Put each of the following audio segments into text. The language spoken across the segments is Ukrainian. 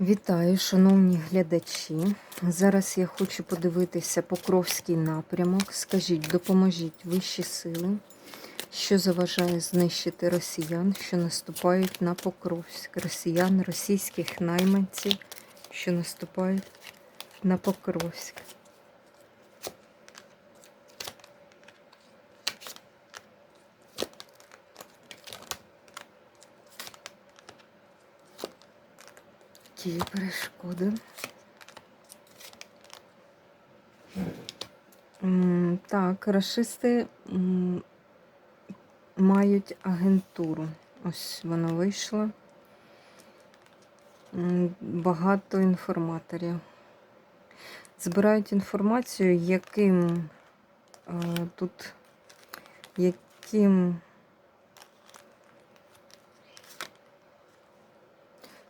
Вітаю, шановні глядачі. Зараз я хочу подивитися Покровський напрямок. Скажіть, допоможіть вищі сили, що заважає знищити росіян, що наступають на Покровськ. Росіян, російських найманців, що наступають на Покровськ. Є перешкоди? Так, расисти мають агентуру. Ось воно вийшло. Багато інформаторів. Збирають інформацію, яким е, тут яким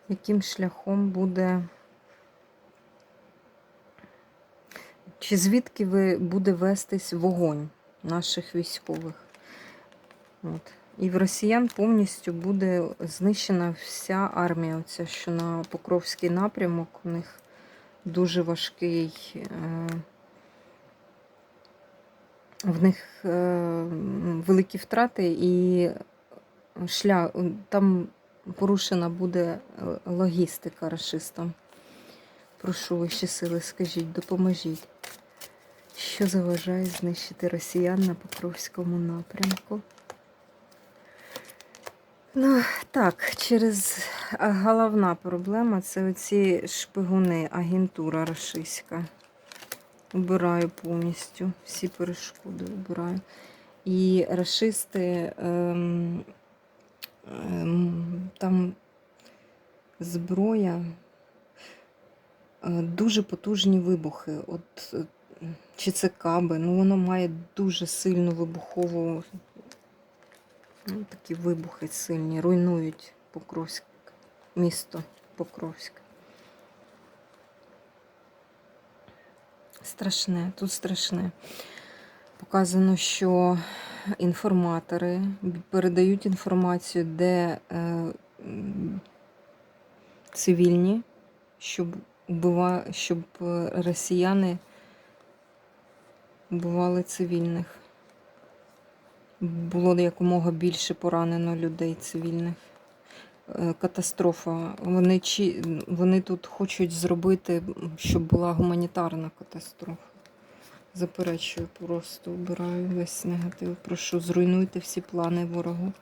яким шляхом буде, чи звідки ви буде вестись вогонь наших військових. От. І в росіян повністю буде знищена вся армія, оця, що на Покровський напрямок, у них дуже важкий. Е в них е, великі втрати і шлях там порушена буде е, логістика расистам. Прошу вищі сили, скажіть, допоможіть, що заважає знищити росіян на Покровському напрямку. Ну, так, через головна проблема це оці шпигуни, агентура рашистська. Убираю повністю, всі перешкоди убираю. І расисти ем, ем, там зброя, е, дуже потужні вибухи. От, е, чи це каби, ну воно має дуже сильну вибухову, ну, такі вибухи сильні, руйнують Покровськ, місто Покровськ. Страшне, тут страшне. Показано, що інформатори передають інформацію, де е, цивільні, щоб, щоб е, росіяни вбивали цивільних. Було якомога більше поранено людей цивільних. Е, Катастрофа. Вони, вони тут хочуть зробити, щоб була гуманітарна катастрофа. Заперечую, просто обираю весь негатив. Прошу, зруйнуйте всі плани ворогу.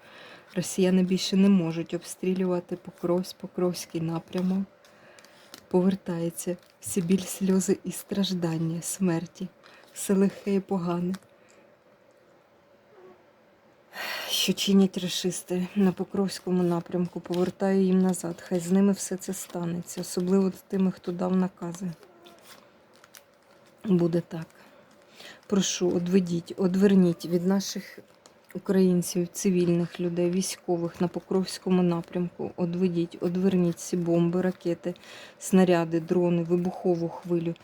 Росіяни більше не можуть обстрілювати Покровськ, Покровський напрямок. Повертається всі біль, сльози і страждання, смерті, все лихе і погане. Що чинять расисти на Покровському напрямку, повертаю їм назад. Хай з ними все це станеться, особливо з тими, хто дав накази. Буде так. Прошу, одведіть, одверніть від наших українців, цивільних людей, військових на Покровському напрямку. Одведіть, одверніть ці бомби, ракети, снаряди, дрони, вибухову хвилю,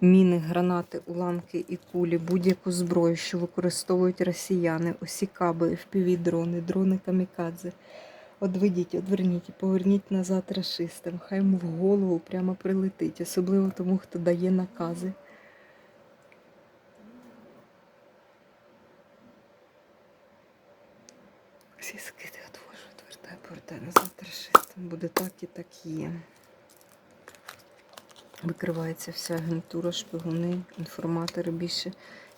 міни, гранати, уламки і кулі, будь-яку зброю, що використовують росіяни, усі каби, fpv дрони, камікадзе. Одведіть, одверніть і поверніть назад расистам. Хай в голову прямо прилетить, особливо тому, хто дає накази. Всі скиди отвожу, відвертаю, повертаю назад расистам. Буде так і так є. Викривається вся агентура, шпигуни, інформатори більше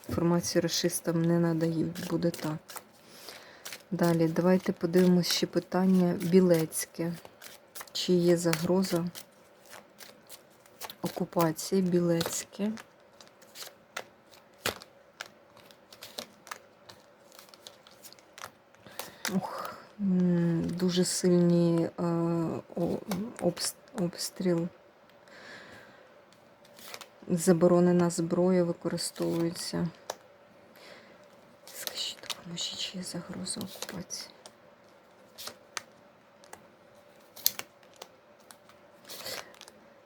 інформацію расистам не надають. Буде так. Далі, давайте подивимось ще питання Білецьке. Чи є загроза окупації Білецьке? Дуже сильні е, обстріл. Заборонена зброя використовується. Скажіть, допоможіть, чи є загроза окупації?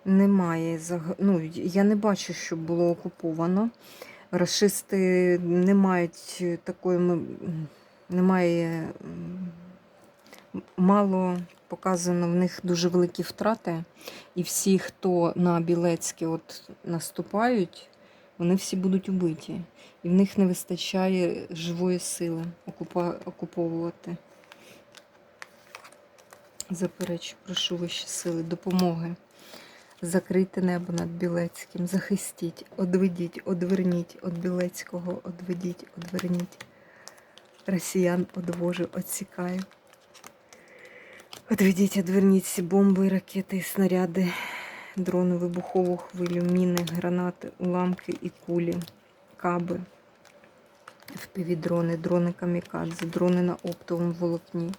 Немає ну, я не бачу, щоб було окуповано. Рашисти не мають такої немає мало Показано, в них дуже великі втрати. І всі, хто на Білецьке от наступають, вони всі будуть убиті. І в них не вистачає живої сили окупа... окуповувати. Заперечу, прошу вищі сили, допомоги. Закрийте небо над Білецьким, захистіть, одведіть, одверніть від Білецького, одведіть, одверніть. Росіян одвожу, отсікаю. Одведіть, одверніть всі бомби, ракети снаряди, дрони, вибухову хвилю, міни, гранати, уламки і кулі, каби, впівдрони, дрони камікадзе, дрони на оптовому волокні.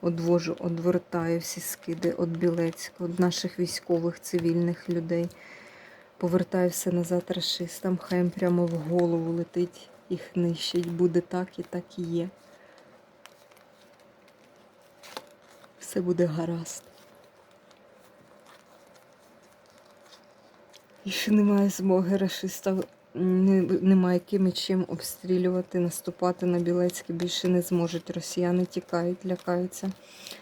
Одвожу, одвертаю всі скиди від Білецького, від наших військових, цивільних людей. Повертаю все назад рашистам, хай їм прямо в голову летить, їх нищить. Буде так і так і є. Все буде гаразд. І що немає змоги рашистів, не- немає ким і чим обстрілювати, наступати на Білецьке більше не зможуть. Росіяни тікають, лякаються.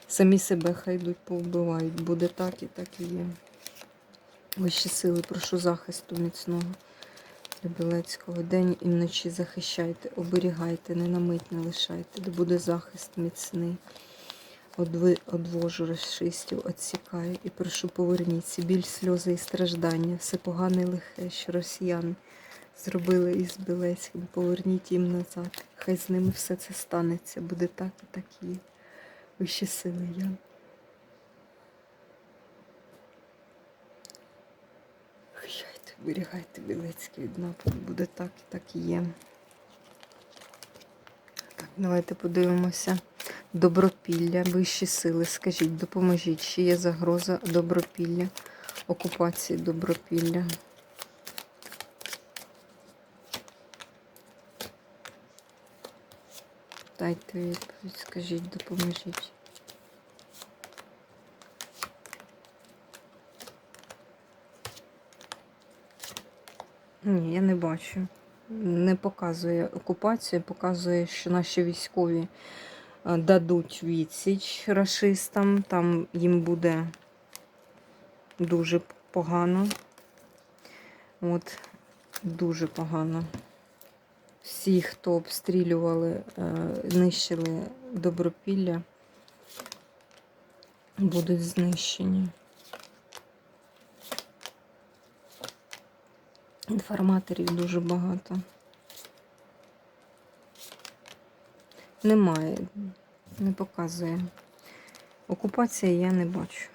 Самі себе хай йдуть, повбивають. Буде так і так і є. Вищі сили, прошу захисту міцного для Білецького. День і вночі захищайте, оберігайте, не на мить не лишайте, де буде захист міцний. Одви, одвожу розшистів, отсікаю і прошу поверніться. Біль, сльози і страждання, все погане і лихе, що росіяни зробили із Білецьким. Поверніть їм назад. Хай з ними все це станеться. Буде так і так є. Вищі сили я. Хищайте, оберігайте Білецький від нападу. Буде так і так і є. Так, давайте подивимося. Добропілля, вищі сили. Скажіть, допоможіть, чи є загроза добропілля, окупації добропілля. Дайте відповідь, скажіть, допоможіть. Ні, я не бачу. Не показує окупацію, показує, що наші військові дадуть відсіч рашистам, там їм буде дуже погано. От, дуже погано. Всі, хто обстрілювали, е, нищили добропілля, будуть знищені. Інформаторів дуже багато. Немає, не показує. Окупація я не бачу.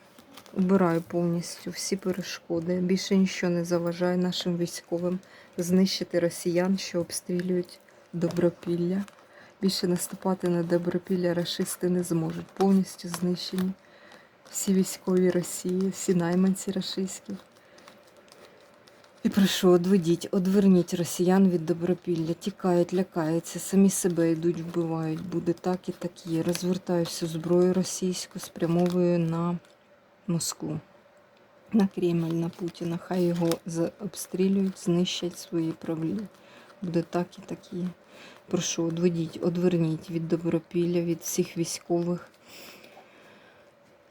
Убираю повністю всі перешкоди. Більше нічого не заважає нашим військовим знищити росіян, що обстрілюють добропілля. Більше наступати на добропілля рашисти не зможуть. Повністю знищені всі військові Росії, всі найманці рашистські. І прошу, одведіть, одверніть росіян від добропілля. Тікають, лякаються, самі себе йдуть, вбивають. Буде так і так є. Розвертаю всю зброю російську, спрямовую на Москву, на Кремль, на Путіна. Хай його обстрілюють, знищать свої правління. Буде так і так є. Прошу, одведіть, одверніть від добропілля, від всіх військових.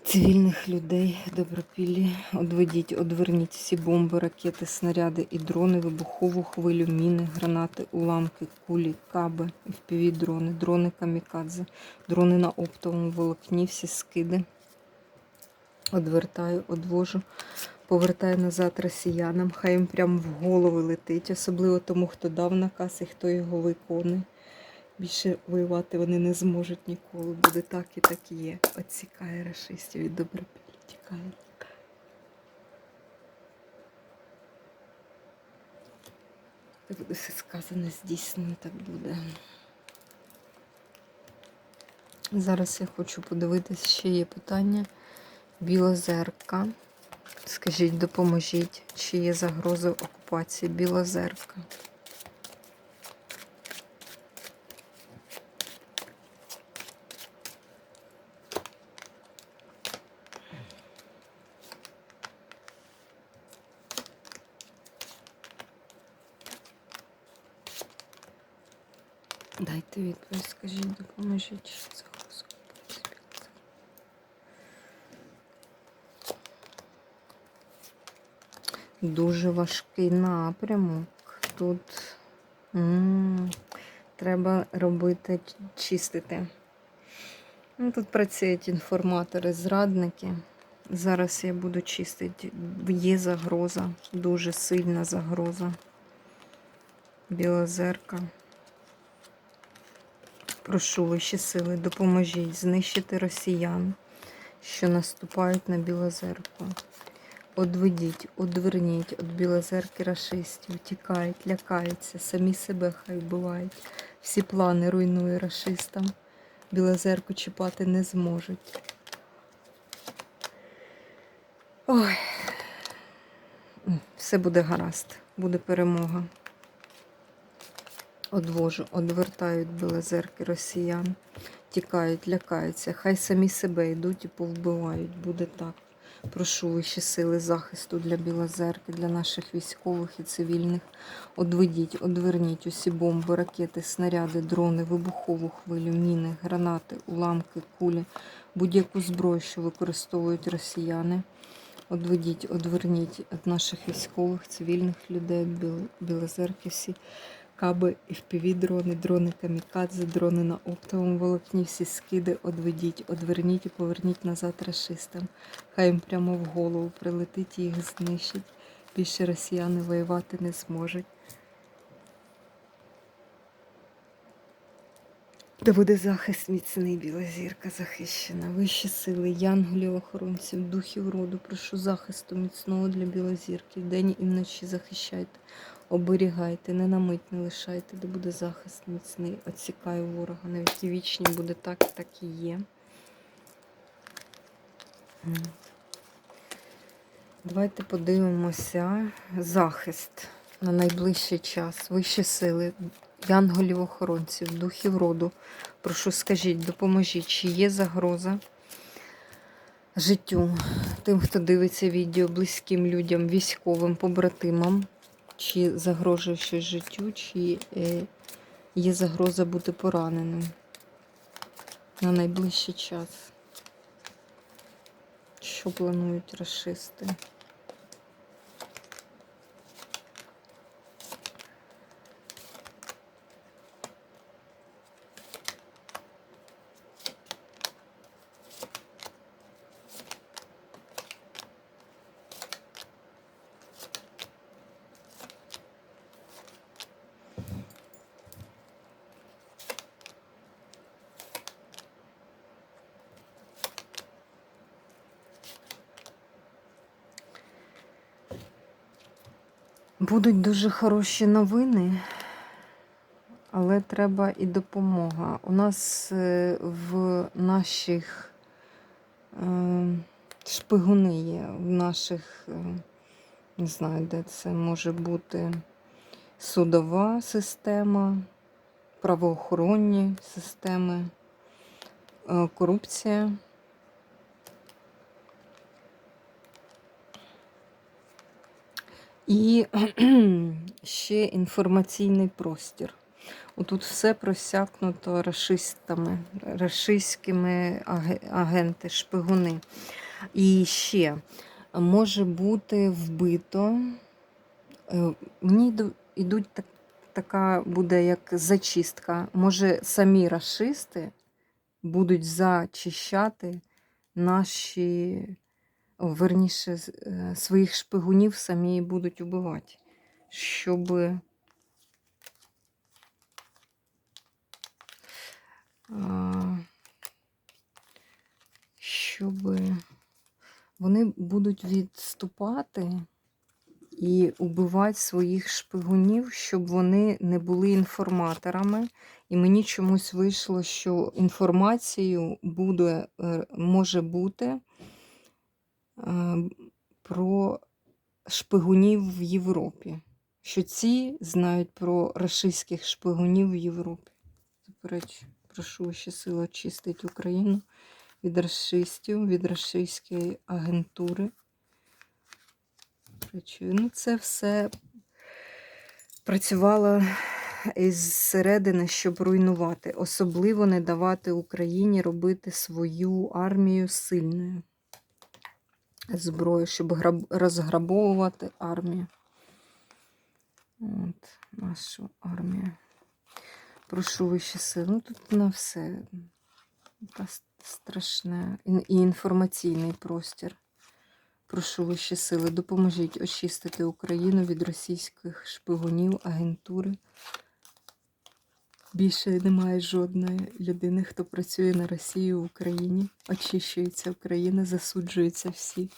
Цивільних людей добропіллі, одведіть, одверніть всі бомби, ракети, снаряди і дрони, вибухову хвилю, міни, гранати, уламки, кулі, каби, впівдрони, дрони камікадзе, дрони на оптовому волокні, всі скиди. Одвертаю, одвожу, повертаю назад росіянам, хай їм прямо в голову летить, особливо тому, хто дав наказ і хто його виконує. Більше воювати вони не зможуть ніколи. Буде так і так і є. Отсікає рашистів від добропілля. Тікає. Все сказане, здійснено, так буде. Зараз я хочу подивитись, ще є питання. Білозерка. Скажіть, допоможіть, чи є загроза окупації Білозерка. дайте відповідь, скажіть, допоможіть, що це хороскоп. Дуже важкий напрямок. Тут -м -м. треба робити, чистити. Ну, Тут працюють інформатори-зрадники. Зараз я буду чистити. Є загроза, дуже сильна загроза. Біла зерка. Прошу вищі сили, допоможіть знищити росіян, що наступають на Білозерку. Одведіть, одверніть від білозерки рашистів, тікають, лякаються, самі себе хай вбивають. Всі плани руйнує рашистам. Білозерку чіпати не зможуть. Ой. Все буде гаразд, буде перемога. Одвожу, одвертають білозерки росіян, тікають, лякаються. Хай самі себе йдуть і повбивають. Буде так. Прошу вищі сили захисту для Білозерки, для наших військових і цивільних. Одведіть, одверніть усі бомби, ракети, снаряди, дрони, вибухову хвилю, міни, гранати, уламки, кулі, будь-яку зброю, що використовують росіяни. Одведіть, одверніть від наших військових, цивільних людей, Білозерки всі каби, FPV дрони, камікадзе, дрони на оптовому волокні, всі скиди одведіть, одверніть і поверніть назад рашистам. Хай їм прямо в голову прилетить і їх знищить. Більше росіяни воювати не зможуть. Да буде захист міцний, білозірка захищена. Вищі сили, янголів, охоронців, духів роду. Прошу захисту міцного для білозірки. Вдень і вночі захищайте, оберігайте, не на мить не лишайте, де буде захист міцний. Отсікаю ворога. Навіть і вічні буде так, так і є. Давайте подивимося захист на найближчий час. Вищі сили, янголів охоронців, духів роду. Прошу, скажіть, допоможіть, чи є загроза життю тим, хто дивиться відео, близьким людям, військовим, побратимам, чи загрожує щось життю, чи е, є загроза бути пораненим на найближчий час. Що планують расисти? Будуть дуже хороші новини, але треба і допомога. У нас е, в наших е, шпигуни є, в наших, е, не знаю, де це може бути судова система, правоохоронні системи, корупція. І ще інформаційний простір. Отут все просякнуто рашистами, рашистськими агенти, шпигуни. І ще може бути вбито. е, Мені йдуть так, така буде як зачистка. Може, самі рашисти будуть зачищати наші верніше, е, своїх шпигунів самі будуть убивати, щоб щоб вони будуть відступати і убивати своїх шпигунів, щоб вони не були інформаторами. І мені чомусь вийшло, що інформацією буде, е, може бути про шпигунів в Європі. Що ці знають про рашистських шпигунів в Європі. Заперечую, прошу ще сили очистити Україну від расистів, від рашистської агентури. Ну, це все працювало із середини, щоб руйнувати, особливо не давати Україні робити свою армію сильною. Зброю, щоб граб... розграбовувати армію. От, нашу армію. Прошу вищі сили. Ну тут на все. Та страшне. І інформаційний простір. Прошу вищі сили, допоможіть очистити Україну від російських шпигунів, агентури. Більше немає жодної людини, хто працює на Росію в Україні. Очищується Україна, засуджуються всі.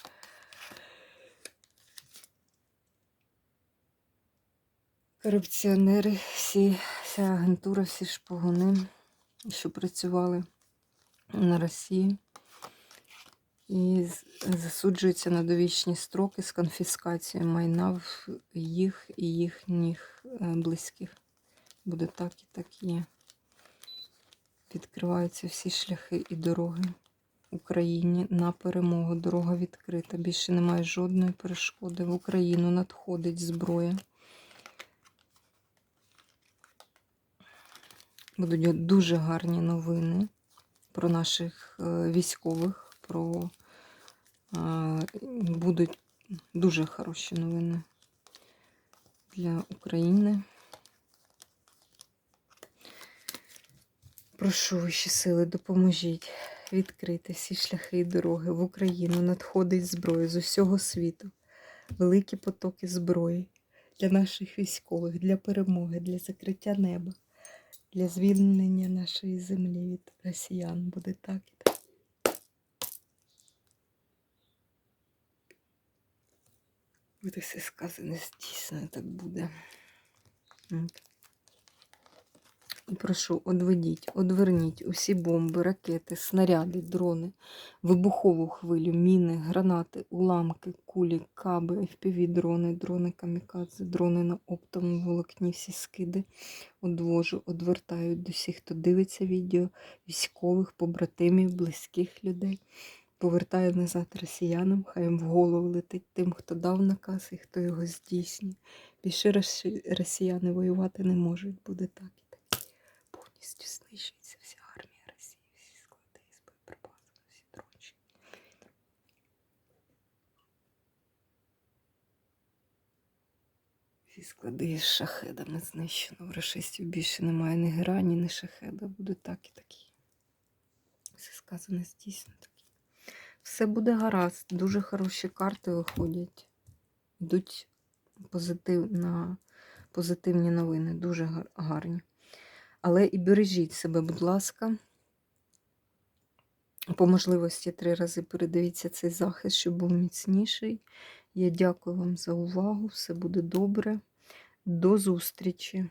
Корупціонери, всі, вся агентура, всі шпигуни, що працювали на Росії. І засуджуються на довічні строки з конфіскацією майна в їх і їхніх е, близьких. Буде так і так є. Відкриваються всі шляхи і дороги Україні на перемогу. Дорога відкрита. Більше немає жодної перешкоди. В Україну надходить зброя. Будуть дуже гарні новини про наших е, військових, про е, будуть дуже хороші новини для України. Прошу вищі сили, допоможіть відкрити всі шляхи і дороги в Україну. Надходить зброя з усього світу. Великі потоки зброї для наших військових, для перемоги, для закриття неба, для звільнення нашої землі від росіян. Буде так. Буде все сказане, здійснено так буде. От. Прошу, одведіть, одверніть усі бомби, ракети, снаряди, дрони, вибухову хвилю, міни, гранати, уламки, кулі, каби, FPV-дрони, дрони камікадзе, дрони на оптовому волокні, всі скиди одвожу, одвертаю до всіх, хто дивиться відео, військових, побратимів, близьких людей. Повертаю назад росіянам, хай їм в голову летить тим, хто дав наказ і хто його здійснює. Більше росіяни воювати не можуть, буде так. Повністю знищується вся армія Росії, всі склади з боєприпасами, всі дрончики. Всі склади з шахедами знищено. В рашистів більше немає ні грані, ні шахеда. Буде так і такі. Все сказане здійснено такі. Все буде гаразд. Дуже хороші карти виходять. Йдуть позитив, на позитивні новини, дуже гарні. Але і бережіть себе, будь ласка. По можливості три рази передивіться цей захист, щоб був міцніший. Я дякую вам за увагу. Все буде добре. До зустрічі!